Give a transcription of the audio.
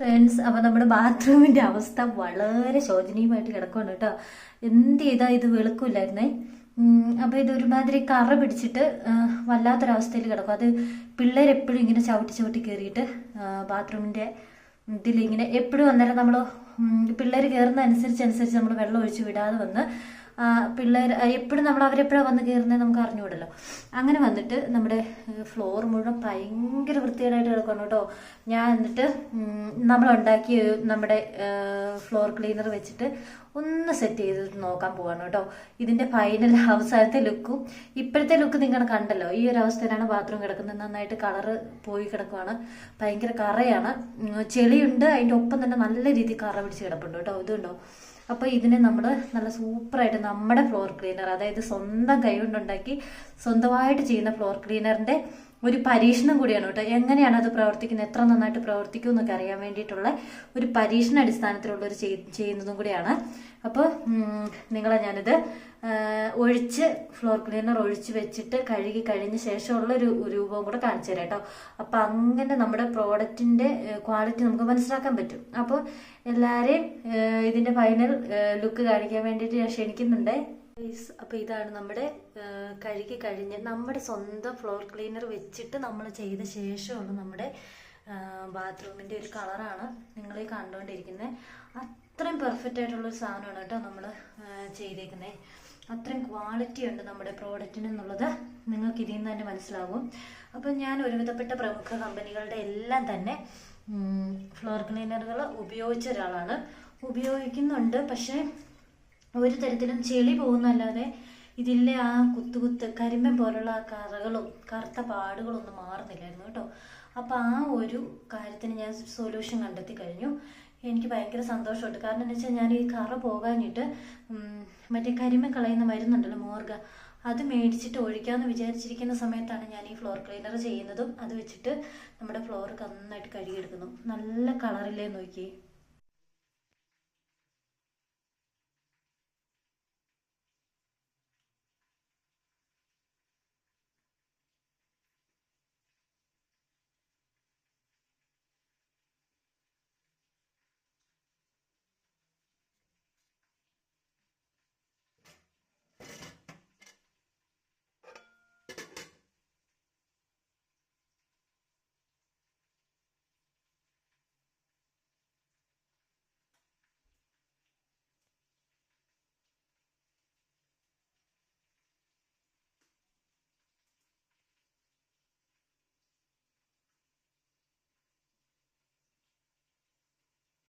Friends അപ്പോൾ നമ്മുടെ ബാത്റൂമിന്റെ അവസ്ഥ വളരെ ശോചനീയമായിട്ട് കിടക്കുകയാണ് കേട്ടോ. എന്ത് ചെയ്താ ഇത് വെളുക്കില്ലായിരുന്നേ? അപ്പോൾ ഇത് ഒരുമാതിരി കറ പിടിച്ചിട്ട് വല്ലാത്തൊരവസ്ഥയിൽ കിടക്കും. അത് പിള്ളേരെപ്പോഴും ഇങ്ങനെ ചവിട്ടി ചവിട്ടി കയറിയിട്ട് ബാത്റൂമിന്റെ ഇതിലിങ്ങനെ എപ്പോഴും അന്നേരം നമ്മൾ പിള്ളേർ കയറുന്ന അനുസരിച്ച് അനുസരിച്ച് നമ്മൾ വെള്ളം ഒഴിച്ച് വിടാതെ വന്ന് പിള്ളേർ എപ്പോഴും നമ്മൾ അവരെപ്പോഴാണ് വന്ന് കയറുന്നത് നമുക്ക് അറിഞ്ഞുകൂടല്ലോ. അങ്ങനെ വന്നിട്ട് നമ്മുടെ ഫ്ലോർ മുഴുവൻ ഭയങ്കര വൃത്തികേടായിട്ട് കിടക്കണം കേട്ടോ. ഞാൻ എന്നിട്ട് നമ്മൾ നമ്മളുണ്ടാക്കിയ നമ്മുടെ ഫ്ലോർ ക്ലീനർ വെച്ചിട്ട് ഒന്ന് സെറ്റ് ചെയ്തിട്ട് നോക്കാൻ പോവാണ് കേട്ടോ. ഇതിന്റെ ഫൈനൽ അവസാനത്തെ ലുക്കും ഇപ്പോഴത്തെ ലുക്ക് നിങ്ങൾ കണ്ടല്ലോ. ഈ ഒരു അവസ്ഥയിലാണ് ബാത്റൂം കിടക്കുന്നത്. നന്നായിട്ട് കളറ് പോയി കിടക്കുവാണ്. ഭയങ്കര കറയാണ്. ചെളിയുണ്ട്. അതിന്റെ ഒപ്പം തന്നെ നല്ല രീതിയിൽ കറ പിടിച്ച് കിടപ്പുണ്ട് കേട്ടോ. ഇതുണ്ടോ? അപ്പോൾ ഇതിനെ നമ്മൾ നല്ല സൂപ്പറായിട്ട് നമ്മുടെ ഫ്ലോർ ക്ലീനർ അതായത് സ്വന്തം കൈകൊണ്ടുണ്ടാക്കി സ്വന്തമായിട്ട് ചെയ്യുന്ന ഫ്ലോർ ക്ലീനറിന്റെ ഒരു പരീക്ഷണം കൂടിയാണ് കേട്ടോ. എങ്ങനെയാണ് അത് പ്രവർത്തിക്കുന്നത്? എത്ര നന്നായിട്ട് പ്രവർത്തിക്കും എന്നൊക്കെ അറിയാൻ വേണ്ടിയിട്ടുള്ള ഒരു പരീക്ഷണ അടിസ്ഥാനത്തിലുള്ള ഒരു ചെയ്- ചെയ്യുന്നതും കൂടിയാണ്. അപ്പോൾ നിങ്ങളെ ഞാനിത് ഒഴിച്ച് ഫ്ലോർ ക്ലീനർ ഒഴിച്ച് വെച്ചിട്ട് കഴുകി കഴിഞ്ഞ ശേഷമുള്ള ഒരു രൂപവും കൂടെ കാണിച്ചു തരാം കേട്ടോ. അപ്പം അങ്ങനെ നമ്മുടെ പ്രോഡക്റ്റിന്റെ ക്വാളിറ്റി നമുക്ക് മനസ്സിലാക്കാൻ പറ്റും. അപ്പോൾ എല്ലാവരെയും ഇതിന്റെ ഫൈനൽ ലുക്ക് കാണിക്കാൻ വേണ്ടിയിട്ട് ഞാൻ ക്ഷണിക്കുന്നുണ്ട്. അപ്പോൾ ഇതാണ് നമ്മുടെ കഴുകി കഴിഞ്ഞ് നമ്മുടെ സ്വന്തം ഫ്ലോർ ക്ലീനർ വെച്ചിട്ട് നമ്മൾ ചെയ്ത ശേഷമുള്ള നമ്മുടെ ബാത്റൂമിന്റെ ഒരു കളറാണ് നിങ്ങൾ ഈ കണ്ടുകൊണ്ടിരിക്കുന്നത് അത്രയും പെർഫെക്റ്റ് ആയിട്ടുള്ള ഒരു സാധനമാണ് കേട്ടോ നമ്മൾ ചെയ്തേക്കുന്നത് അത്രയും ക്വാളിറ്റി ഉണ്ട് നമ്മുടെ പ്രോഡക്റ്റിന് എന്നുള്ളത് നിങ്ങൾക്ക് ഇതിൽ നിന്ന് തന്നെ മനസ്സിലാവും. അപ്പം ഞാൻ ഒരുവിധപ്പെട്ട പ്രമുഖ കമ്പനികളുടെ എല്ലാം തന്നെ ഫ്ലോർ ക്ലീനറുകൾ ഉപയോഗിച്ച ഒരാളാണ്. ഉപയോഗിക്കുന്നുണ്ട് പക്ഷേ ഒരു തരത്തിലും ചെളി പോകുന്നല്ലാതെ ഇതിലെ ആ കുത്തുകുത്ത് കരിമ്പൻ പോലുള്ള ആ കറകളും കറുത്ത പാടുകളും ഒന്നും മാറുന്നില്ലായിരുന്നു കേട്ടോ. അപ്പം ആ ഒരു കാര്യത്തിന് ഞാൻ സൊല്യൂഷൻ കണ്ടെത്തി കഴിഞ്ഞു. എനിക്ക് ഭയങ്കര സന്തോഷമുണ്ട്. കാരണം എന്ന് വെച്ചാൽ ഞാൻ ഈ കറ പോകാനിട്ട് മറ്റേ കരിമ കളയുന്ന മരുന്നുണ്ടല്ലോ മോർഗ അത് മേടിച്ചിട്ട് ഒഴിക്കാമെന്ന് വിചാരിച്ചിരിക്കുന്ന സമയത്താണ് ഞാൻ ഈ ഫ്ലോർ ക്ലീനർ ചെയ്യുന്നതും അത് വെച്ചിട്ട് നമ്മുടെ ഫ്ലോർ നന്നായിട്ട് കഴുകിയെടുക്കുന്നു നല്ല കളറില്ലേ നോക്കി